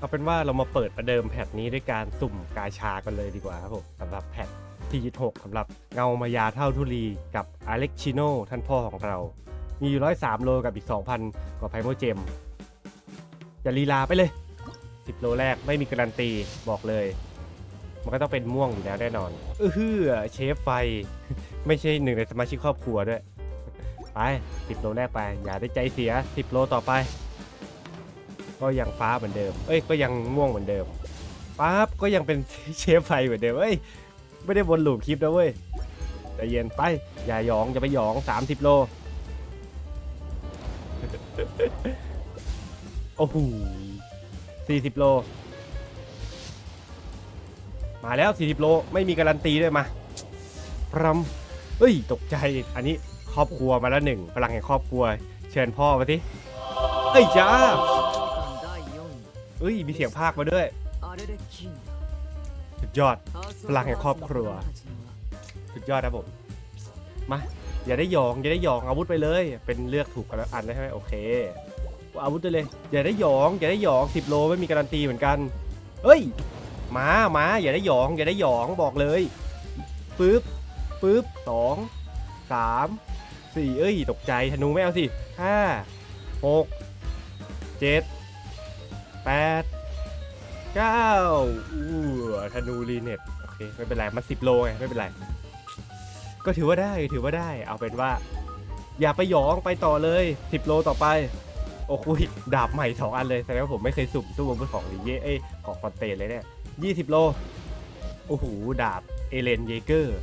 เอาเป็นว่าเรามาเปิดประเดิมแพทนี้ด้วยการสุ่มกาชากันเลยดีกว่าครับผมสำหรับแพทที่ยึดหกสำหรับเงามายาเท่าทุลีกับอเล็กชิโนท่านพ่อของเรา มีอยู่ร้อยสามโลกับอีกสองพันกว่าไพโมเจมอย่าลีลาไปเลยสิบโลแรกไม่มีการันตีบอกเลย มันก็ต้องเป็นม่วงอยู่แล้วแน่นอนเออฮือเชฟไฟ ไม่ใช่หนึ่งในสมาชิกครอบครัวด้วย ไปสิบโลแรกไป อย่าได้ใจเสียสิบโลต่อไป ก็ยังฟ้าเหมือนเดิม เอ้ย ก็ยังม่วงเหมือนเดิมปั๊บก็ยังเป็นเชฟไฟเหมือนเดิมเอ้ย ไม่ได้วนลูปคลิปนะเว้ยใจเย็นไป อย่าหยองอย่าไปหยอง 30 โล โอ้โห40 โล มาแล้ว 40 โล ไม่มีการันตีด้วยมาพรำเอ้ย ตกใจ อันนี้ครอบครัวมาแล้วหนึ่งพลังแห่งครอบครัว เชิญพ่อมาสิเอ้ยจ้า เอ้ย มีเสียงภาคมาด้วย สุดยอด พลังแห่งครอบครัว สุดยอดนะผม มา อย่าได้ยอง อย่าได้ยองอาวุธไปเลย เป็นเลือกถูกกันอันได้ไหมโอเค อาวุธไปเลย อย่าได้ยอง อย่าได้ยองสิบโลไม่มีการันตีเหมือนกัน เอ้ย มา มา อย่าได้ยอง อย่าได้ยองบอกเลยปึ๊บปึ๊บสองสามสี่เอ้ย ตกใจธนูไม่เอาสิห้าหกเจ็ด แปดเก้าอู้ธนูรีเน็ตโอเคไม่เป็นไรมันสิบโลไงไม่เป็นไร ก็ถือว่าได้ถือว่าได้ เอาเป็นว่า อย่าไปหยองไปต่อเลย10โลต่อไป โอ้คุยดาบใหม่2อันเลยแสดงว่าผมไม่เคยสุ่มตู้บนของลีเย่เอ้ยของฟอนเตนเลยเนี่ย20โลโอ้โหดาบเอเลนเยเกอร์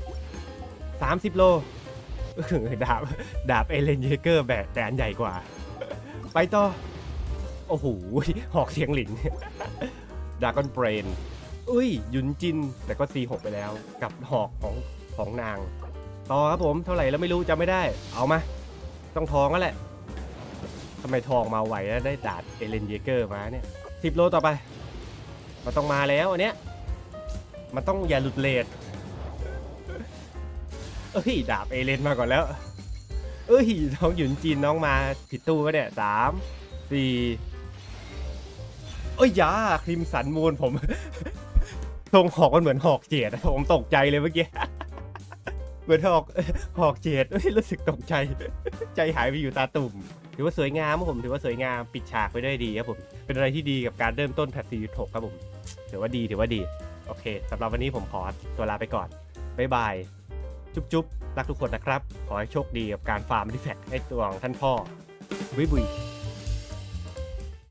30โลเออดาบดาบเอเลนเยเกอร์แบบแต่อันใหญ่กว่า ไปต่อ โอ้โหหอกเสียงหลินดากอนเบรนอุ้ยยุนจิน แต่ก็ C6 ไปแล้ว กับหอกของของนาง ต่อครับผมเท่าไหร่แล้วไม่รู้จำไม่ได้ เอามา ต้องทองแล้วแหละทำไมทองมาไหวแล้วได้ดาดเอเลนเยเกอร์มาเนี่ยสิบโลต่อไป มันต้องมาแล้วอันเนี้ย มันต้องอย่าหลุดเลทเอ้ย ดาบเอเลนมาก่อนแล้ว เอ้ย น้องหยุนจีนน้องมาผิดตู้ปะเนี่ยสามสี่ เอ้ยยาครีมสันมูนผม ทรงหอกมันเหมือนหอกเจดอะผมตกใจเลยเมื่อกี้ เหมือนหอกหอกเจดเอ้ยรู้สึกตกใจ ใจหายไปอยู่ตาตุ่ม ถือว่าสวยงามครับผม ถือว่าสวยงามปิดฉากไปได้ดีครับผม เป็นอะไรที่ดีกับการเริ่มต้นแพทซีหกครับผม ถือว่าดีถือว่าดี โอเคสำหรับวันนี้ผมขอตัวลาไปก่อนบ๊ายบาย จุ๊บจุ๊บรักทุกคนนะครับ ขอให้โชคดีกับการฟาร์มดิแฟกให้ตัวของท่านพ่อบุยบุย